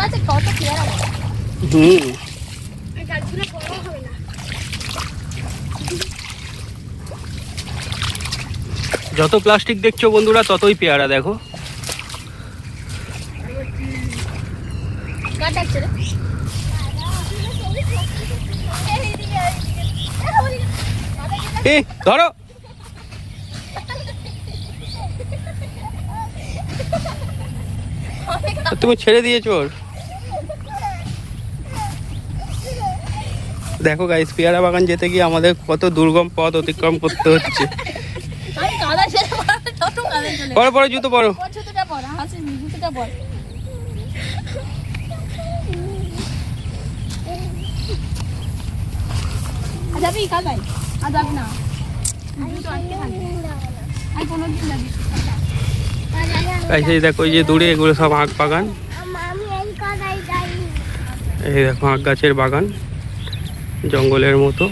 গাছে কত পেয়ারা বড়। হুম। গাছগুলো বড় হবে না। যত প্লাস্টিক দেখছ বন্ধুরা ততই পেয়ারা দেখো। এ ধরো। তুমি ছেড়ে দিয়েছ ওর। দেখো গাইস পেয়ারা বাগান যেতে গিয়ে আমাদের কত দুর্গম পথ অতিক্রম করতে হচ্ছে। পরে পরে জুতো পরো দেখো এই যে দূরে এগুলো সব আখ বাগান। এই দেখো আখ গাছের বাগান। জঙ্গলের মতো।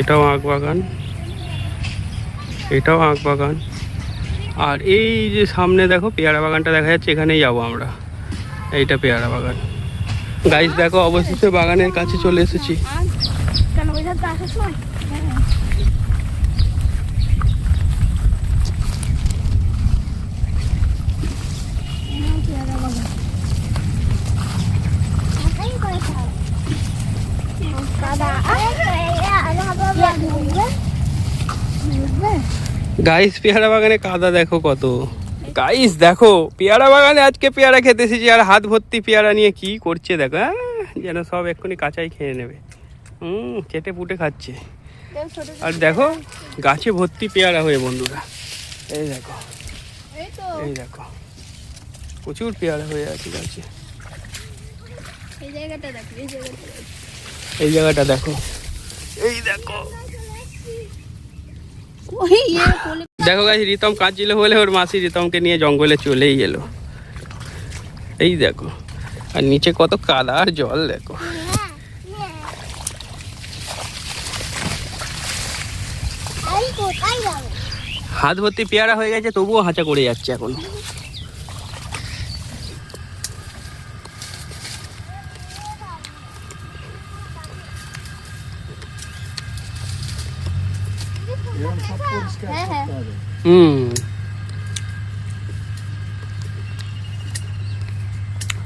এটাও আখ বাগান। এটাও আখ বাগান। আর এই যে সামনে দেখো, পেয়ারা বাগানটা দেখা যাচ্ছে, এখানেই যাব আমরা। এইটা পেয়ারা বাগান। গাইস দেখো, অবশেষে বাগানের কাছে চলে এসেছি কেন ওইটা তো আসার সময় গাইস পেয়ারা বাগানে কাদা দেখো কত। গাইস দেখো পেয়ারা বাগানে আজকে পেয়ারা খেতে এসেছি আর হাত ভর্তি পেয়ারা নিয়ে কি করছে দেখো যেন সব এক্ষুনি কাঁচাই খেয়ে নেবে। হুম চেটে পুটে খাচ্ছে। আর দেখো গাছে ভর্তি পেয়ারা হয়ে বন্ধুরা। এই দেখো এই দেখো প্রচুর পেয়ারা হয়ে আছে গাছে। এই জায়গাটা দেখো। এই জায়গাটা দেখো। এই দেখো। দেখো ওই রীতম কোলে দেখো গাছ রিতম কাঁদছিল বলে ওর মাসি রিতমকে নিয়ে জঙ্গলে চলেই এলো এই দেখো আর নিচে কত কাদা আর জল দেখো। হাত ভর্তি পেয়ারা হয়ে গেছে তবুও হাঁচা করে যাচ্ছে এখন। হুম।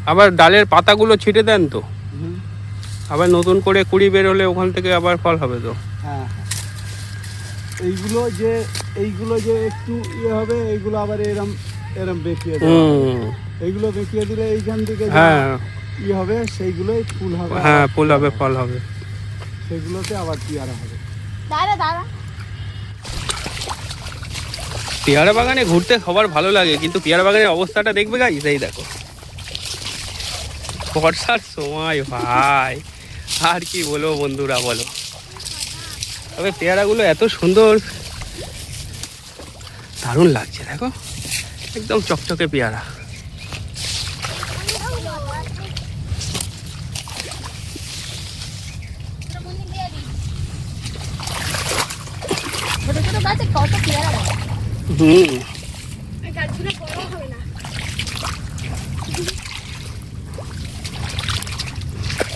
আবার ডালের পাতাগুলো ছিটে দেন তো? আবার নতুন করে কুড়ি বেরোলে ওখান থেকে আবার ফল হবে তো? হ্যাঁ হ্যাঁ। এইগুলো যে এইগুলো যে একটু ইয়ে হবে এইগুলো আবার এরম এরম বেঁকিয়ে এইগুলো বেঁকিয়ে দিলে এইখান থেকে হ্যাঁ। ইয়ে হবে সেইগুলোই ফুল হবে। হ্যাঁ ফুল হবে ফল হবে। সেগুলোতে আবার পেয়ারা হবে। দাঁড়া দাঁড়া। পেয়ারা বাগানে ঘুরতে সবার ভালো লাগে, কিন্তু পেয়ারা বাগানের অবস্থাটা দেখবে গাইস এই দেখো। বর্ষার সময়, ভাই। আর কি বলো বন্ধুরা, বলো। তবে পেয়ারাগুলো এত সুন্দর। দারুণ লাগছে, দেখো। একদম চকচকে পেয়ারা। ছোট ছোট গাছে কত পেয়ারা। হুম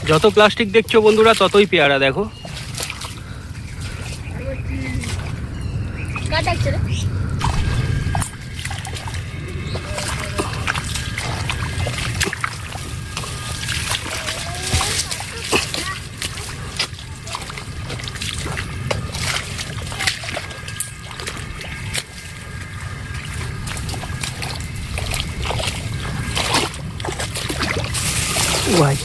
যত প্লাস্টিক দেখছ বন্ধুরা ততই পেয়ারা দেখো। ভাই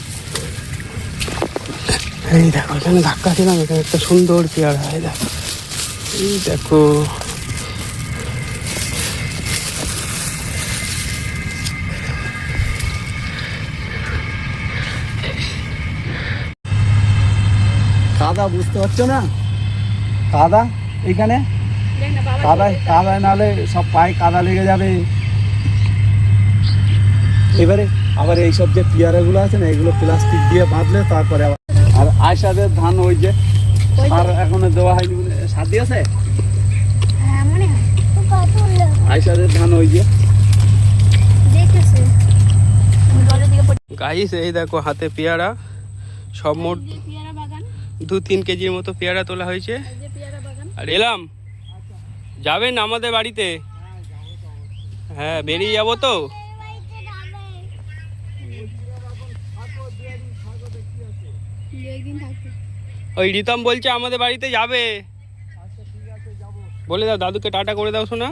এই দেখো, এখানে ধাক্কা দিলাম, এখানে একটা সুন্দর পেয়ারা, এই দেখো। এই দেখো। কাদা, বুঝতে পারছ না? কাদা এইখানে দেখ না বাবা কাদায় কাদায় নালে সব পায়ে কাদা লেগে যাবে। এবারে আবার এইসব যে পেয়ারাগুলো আছে না এগুলো প্লাস্টিক দিয়ে বাঁধলে তারপরে আবার আর আয়সাদের ধান ওই যে আর এখনও দেওয়া হয়নি সার দিয়েছে হ্যাঁ মনে হয়। আয়সাদের ধান ওই যে। গাইস এই দেখো হাতে পেয়ারা। সব মোট দু তিন কেজির মতো পেয়ারা তোলা হয়েছে। আর এলাম। যাবেন আমাদের বাড়িতে? হ্যাঁ বেরিয়ে যাব তো? ওই রিতম বলছে আমাদের বাড়িতে যাবে। বলে দাও, দাদুকে টাটা করে দাও শোনা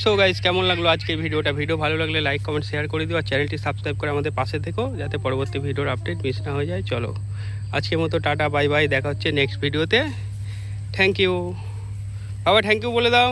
সো গাইজ কেমন লাগল আজকে ভিডিওটা? ভিডিও ভালো লাগলে লাইক কমেন্ট শেয়ার করে দিও আর চ্যানেলটি সাবস্ক্রাইব করে আমাদের পাশে থেকো, যাতে পরবর্তী ভিডিওর আপডেট মিস না হয়ে যায়। চলো, আজকের মতো টাটা বাই বাই দেখা হচ্ছে নেক্সট ভিডিওতে থ্যাংক ইউ বাবা থ্যাংক ইউ বলে দাও।